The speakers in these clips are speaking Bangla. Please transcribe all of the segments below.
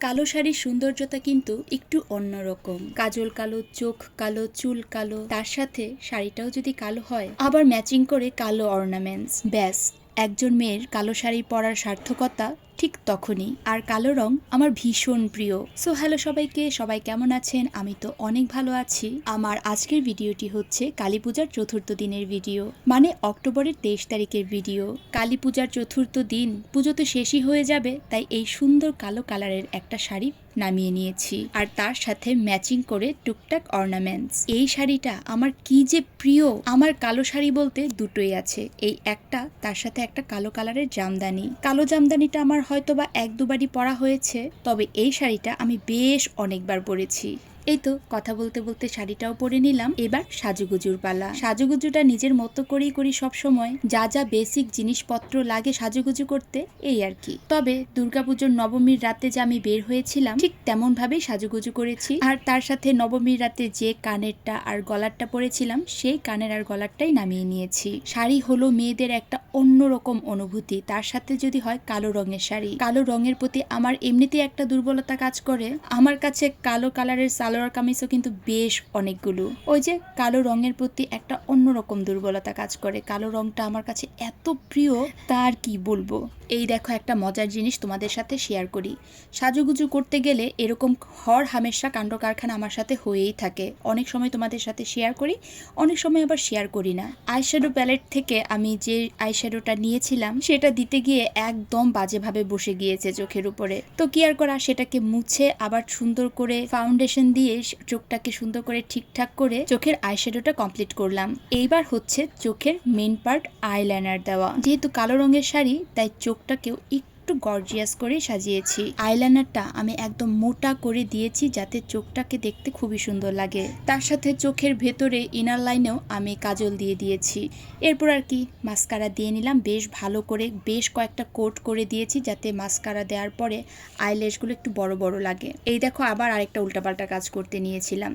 কালো শাড়ির সৌন্দর্যতা কিন্তু একটু অন্যরকম কাজল কালো, চোখ কালো, চুল কালো, তার সাথে শাড়িটাও যদি কালো হয়, আবার ম্যাচিং করে কালো অর্নামেন্টস ব্যাস। একজন মেয়ের কালো শাড়ি পরার সার্থকতা ঠিক তখনই। আর কালো রং আমার ভীষণ প্রিয়। সো হ্যালো সবাইকে, সবাই কেমন আছেন? আমি তো অনেক ভালো আছি। আমার আজকের ভিডিওটি হচ্ছে কালী পূজার চতুর্থ দিনের ভিডিও মানে অক্টোবরের তেইশ তারিখের ভিডিও। কালী পূজার চতুর্থ দিন পুজো তো শেষই হয়ে যাবে, তাই এই সুন্দর কালো কালারের একটা শাড়ি নামিয়ে নিয়েছি। আর তার সাথে ম্যাচিং করে টুকটাক অর্নামেন্টস। এই শাড়িটা আমার কি যে প্রিয়! আমার কালো শাড়ি বলতে দুটোই আছে। এই একটা, তার সাথে একটা কালো কালারের জামদানি। কালো জামদানিটা আমার হয়তো বা এক দুবারই পরা হয়েছে, তবে এই শাড়িটা আমি বেশ অনেকবার পরেছি। এই তো কথা বলতে বলতে শাড়িটাও পরে নিলাম। এবার সাজুগুজুর পালা। সাজুগুজুটা নিজের মতো করেই করি সব সময় যা যা বেসিক জিনিসপত্র লাগে সাজুগুজু করতে, এই আর কি। তবে দুর্গাপুজোর নবমীর রাতে যে আমি বের হয়েছিলাম, ঠিক তেমন ভাবেই সাজুগুজু করেছি। আর তার সাথে নবমীর রাতে যে কানেরটা আর গলারটা পরেছিলাম, সেই কানের আর গলারটাই নামিয়ে নিয়েছি। শাড়ি হলো মেয়েদের একটা অন্যরকম অনুভূতি। তার সাথে যদি হয় কালো রঙের শাড়ি। কালো রঙের প্রতি আমার এমনিতেই একটা দুর্বলতা কাজ করে। আমার কাছে কালো কালারের সালোয়ার কামিজও কিন্তু বেশ অনেকগুলো। ওই যে কালো রঙের প্রতি একটা অন্যরকম দুর্বলতা কাজ করে। কালো রংটা আমার কাছে এত প্রিয়, তার কি বলব? এই দেখো একটা মজার জিনিস তোমাদের সাথে শেয়ার করি। সাজুগুজু করতে গেলে এরকম হর হামেশা কাণ্ড কারখানা আমার সাথে হয়েই থাকে। অনেক সময় তোমাদের সাথে শেয়ার করি, অনেক সময় আবার শেয়ার করি না। আইশ্যাডো প্যালেট থেকে আমি যে আইশ্যাডোটা নিয়েছিলাম, সেটা দিতে গিয়ে একদম বাজেভাবে বসে গিয়েছে চোখের উপরে। তো কি আর করা, সেটাকে মুছে আবার সুন্দর করে ফাউন্ডেশন দিয়ে চোখটাকে সুন্দর করে ঠিকঠাক করে চোখের আইশ্যাডোটা কমপ্লিট করলাম। এইবার হচ্ছে চোখের মেন পার্ট আইলাইনার দেওয়া। যেহেতু কালো রঙের শাড়ি, তাই চোখটাকেও একটু গর্জিয়াস করে সাজিয়েছি। আইলাইনারটা আমি একদম মোটা করে দিয়েছি যাতে চোখটাকে দেখতে খুবই সুন্দর লাগে। তার সাথে চোখের ভেতরে ইনার লাইনেও আমি কাজল দিয়ে দিয়েছি। এরপর আর কি মাস্কারা দিয়ে নিলাম। বেশ ভালো করে বেশ কয়েকটা কোট করে দিয়েছি যাতে মাস্কারা দেওয়ার পরে আইল্যাশগুলো একটু বড় বড় লাগে। এই দেখো আবার আরেকটা উল্টাপাল্টা কাজ করতে নিয়েছিলাম।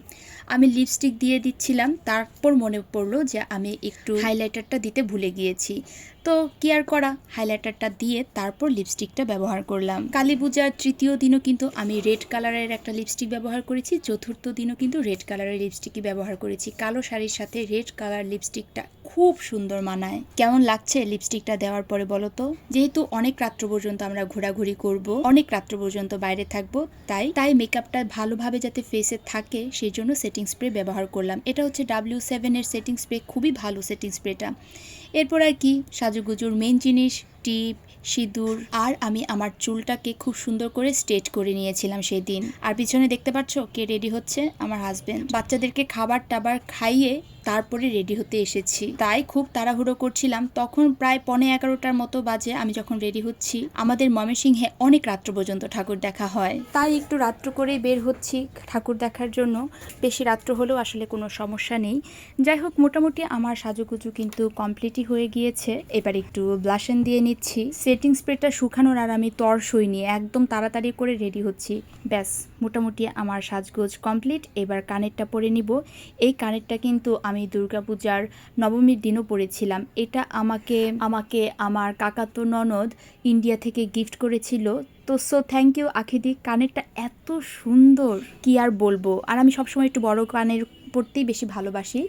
আমি লিপস্টিক দিয়ে দিচ্ছিলাম। তারপর মনে পড়ল যে আমি একটু হাইলাইটারটা দিতে ভুলে গিয়েছি। তো কি আর করা? হাইলাইটারটা দিয়ে তারপর লিপস্টিকটা ব্যবহার করলাম। কালী পূজার তৃতীয় দিনও কিন্তু আমি রেড কালারের একটা লিপস্টিক ব্যবহার করেছি, চতুর্থ দিনও কিন্তু রেড কালারের লিপস্টিকই ব্যবহার করেছি। কালো শাড়ির সাথে রেড কালার লিপস্টিকটা খুব সুন্দর মানায়। কেমন লাগছে লিপস্টিকটা দেওয়ার পরে বলো তো? যেহেতু অনেক রাত্র পর্যন্ত আমরা ঘোরাঘুরি করব, অনেক রাত্র পর্যন্ত বাইরে থাকব, তাই তাই মেকআপটা ভালোভাবে যাতে ফেসে থাকে সেই জন্য সেটিং স্প্রে ব্যবহার করলাম। এটা হচ্ছে ডাব্লিউ সেভেনের সেটিং স্প্রে খুবই ভালো সেটিং স্প্রেটা এরপর আর কি, সাজুগুজুর মেন জিনিস টিপ, সিঁদুর আর আমি আমার চুলটাকে খুব সুন্দর করে স্ট্রেট করে নিয়েছিলাম সেই দিন আর পিছনে দেখতে পাচ্ছ কে রেডি হচ্ছে? আমার হাজবেন্ড বাচ্চাদেরকে খাবার টাবার খাইয়ে তারপরে রেডি হতে এসেছি। তাই খুব তাড়াহুড়ো করছিলাম। তখন প্রায় পনে এগারোটার মতো বাজে আমি যখন রেডি হচ্ছি, আমাদের ময়মনসিংহে অনেক রাত্র পর্যন্ত ঠাকুর দেখা হয়। তাই একটু রাত্র করে বের হচ্ছি ঠাকুর দেখার জন্য। বেশি রাত্র হলেও আসলে কোনো সমস্যা নেই। যাই হোক, মোটামুটি আমার সাজুগুজু কিন্তু কমপ্লিটই হয়ে গিয়েছে। এবার একটু ব্লাশন দিয়ে নিচ্ছি। সেটিং স্প্রেটা শুকানোর আর আমি তর সই নিয়ে একদম তাড়াতাড়ি করে রেডি হচ্ছি। ব্যাস, মোটামুটি আমার সাজগোজ কমপ্লিট এবার কানেরটা পরে নিব। এই কানেরটা কিন্তু আমি দুর্গাপূজার নবমীর দিনও পরেছিলাম। এটা আমাকে আমাকে আমার কাকাতো ননদ ইন্ডিয়া থেকে গিফট করেছিল। তো সো থ্যাংক ইউ আখিদি। কানেরটা এত সুন্দর, কি আর বলব? আর আমি সবসময় একটু বড় কানের পরতেই বেশি ভালোবাসি।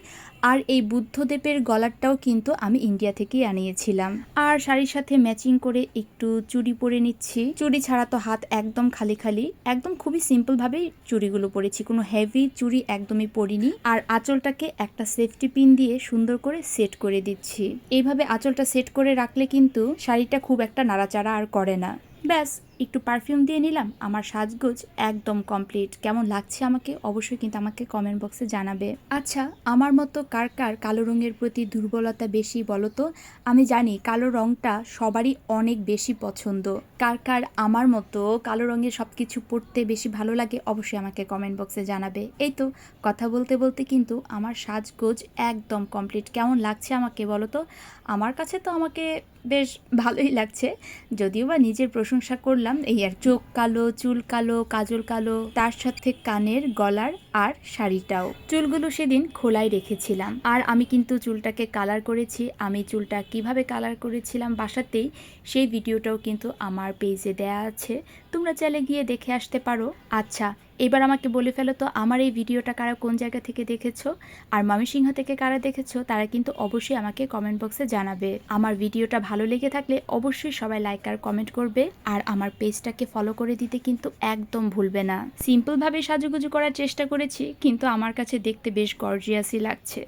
আর এই বুদ্ধদেবের গলারটাও কিন্তু আমি ইন্ডিয়া থেকেই আনিয়েছিলাম। আর শাড়ির সাথে ম্যাচিং করে একটু চুড়ি পরে নিচ্ছি। চুড়ি ছাড়া তো হাত একদম খালি খালি। একদম খুবই সিম্পলভাবেই চুড়িগুলো পরেছি। কোনো হেভি চুড়ি একদমই পরিনি। আর আঁচলটাকে একটা সেফটি পিন দিয়ে সুন্দর করে সেট করে দিচ্ছি। এইভাবে আঁচলটা সেট করে রাখলে কিন্তু শাড়িটা খুব একটা নাড়াচাড়া আর করে না। ব্যাস একটু পারফিউম দিয়ে নিলাম। আমার সাজগোজ একদম কমপ্লিট কেমন লাগছে আমাকে? অবশ্যই কিন্তু আমাকে কমেন্ট বক্সে জানাবে। আচ্ছা আমার মতো কার কার কালো রঙের প্রতি দুর্বলতা বেশি বলো তো? আমি জানি কালো রঙটা সবারই অনেক বেশি পছন্দ। কার কার আমার মতো কালো রঙের সব কিছু পড়তে বেশি ভালো লাগে অবশ্যই আমাকে কমেন্ট বক্সে জানাবে। এই তো, কথা বলতে বলতে কিন্তু আমার সাজগোজ একদম কমপ্লিট কেমন লাগছে আমাকে বলো তো? আমার কাছে তো আমাকে বেশ ভালোই লাগছে। যদিও বা নিজের প্রশংসা করলাম এই আর চোখ কালো, চুল কালো, কাজল কালো, তার সাথে কানের, গলার আর শাড়িটাও। চুলগুলো সেদিন খোলাই রেখেছিলাম। আর আমি কিন্তু চুলটাকে কালার করেছি। আমি চুলটা কীভাবে কালার করেছিলাম বাসাতেই, সেই ভিডিওটাও কিন্তু আমার পেজে দেয়া আছে। তোমরা চাইলে গিয়ে দেখে আসতে পারো। আচ্ছা এবার আমাকে বলে ফেলো তো, আমার এই ভিডিওটা কারা কোন জায়গা থেকে দেখেছ? আর ময়মনসিংহ থেকে কারা দেখেছ? তারা কিন্তু অবশ্যই আমাকে কমেন্ট বক্সে জানাবে। আমার ভিডিওটা ভালো লেগে থাকলে অবশ্যই সবাই লাইক আর কমেন্ট করবে। আর আমার পেজটাকে ফলো করে দিতে কিন্তু একদম ভুলবে না। সিম্পলভাবে সাজুগুজু করার চেষ্টা করেছি, কিন্তু আমার কাছে দেখতে বেশ গর্জিয়াসই লাগছে।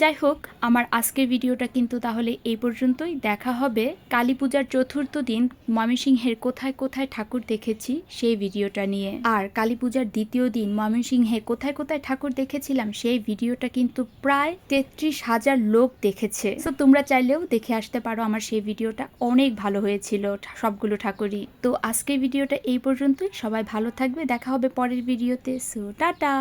যাই হোক আমার আজকের ভিডিওটা কিন্তু তাহলে এই পর্যন্তই। দেখা হবে কালী পূজার চতুর্থ দিন ময়মনসিংহের কোথায় কোথায় ঠাকুর দেখেছি সেই ভিডিওটা নিয়ে। আর কালী পূজার দ্বিতীয় দিন ময়মনসিংহে কোথায় কোথায় ঠাকুর দেখেছিলাম সেই ভিডিওটা কিন্তু প্রায় তেত্রিশ হাজার লোক দেখেছে। তো তোমরা চাইলেও দেখে আসতে পারো আমার সেই ভিডিওটা। অনেক ভালো হয়েছিল সবগুলো ঠাকুরই। তো আজকের ভিডিওটা এই পর্যন্তই। সবাই ভালো থাকবে। দেখা হবে পরের ভিডিওতে। So, tata!